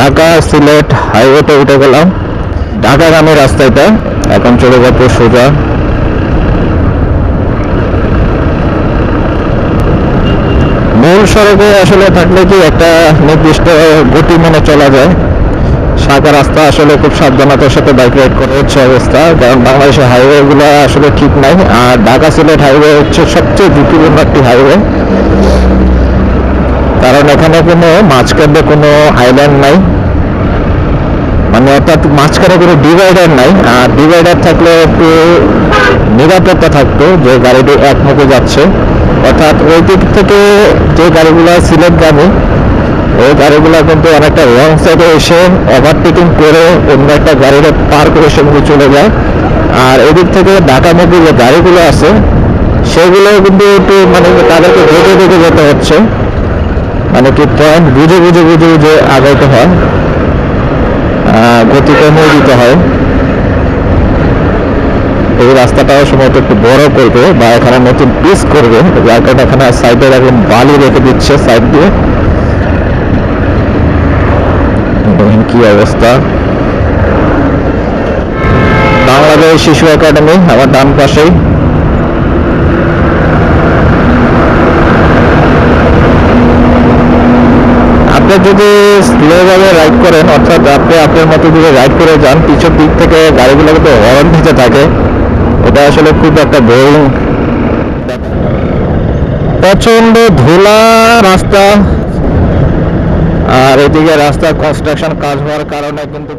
ঢাকা সিলেট হাইওয়েতে উঠে গেলাম। ঢাকাগামী রাস্তা এটা। এখন চলে যাব সোজা। মূল সড়কে আসলে থাকলে কি একটা নির্দিষ্ট গতি মেনে চলা যায়। শাখা রাস্তা আসলে খুব সাবধানতার সাথে বাইক রাইড করা হচ্ছে অবস্থা, কারণ বাংলাদেশের হাইওয়েগুলো আসলে ঠিক নাই। আর ঢাকা সিলেট হাইওয়ে হচ্ছে সবচেয়ে ঝুঁকিপূর্ণ একটি হাইওয়ে। এখানে কোনো মাঝখানে কোনো আইল্যান্ড নাই। মানে অর্থাৎ মাঝখানে কোনো ডিভাইডার নাই। আর ডিভাইডার থাকলে একটু নিরাপত্তা থাকতো, যে গাড়িটি এক মুখে যাচ্ছে। অর্থাৎ ওই দিক থেকে যে গাড়িগুলো সিলেট সিলেটগামী ওই গাড়িগুলো কিন্তু অনেকটা রং সাইডে এসে ওভারটেকিং করে অন্য একটা গাড়িটা পার করে সেগুলো চলে যায়। আর এদিক থেকে ঢাকামুখী যে গাড়িগুলো আছে, সেগুলো কিন্তু একটু মানে তাদেরকে দেখে দেখে যেতে হচ্ছে। মানে কি পয়েন্ট বুঝে বুঝে বুঝে বুঝে আগাইতে হয়। গতি কমিয়ে দিতে হয়। এই রাস্তাটাও সম্ভবত একটু বড় করবে বা এখানে নতুন পিস করবে। যার এখানে সাইডে এখন বালি রেখে দিচ্ছে সাইড দিয়ে। দেখেন কি অবস্থা। বাংলাদেশ শিশু একাডেমি, আমার ডান পাশেই। আপনি যদি স্লোভাবে রাইড করেন, অর্থাৎ আপনি আপনার মতো যদি রাইড করে যান, পিছন দিক থেকে গাড়িগুলো তো হর্ন দিতে থাকে। এটা আসলে খুব একটা বড় প্রচণ্ড ধুলা রাস্তা। আর এদিকে রাস্তা কনস্ট্রাকশন কাজ হওয়ার কারণে কিন্তু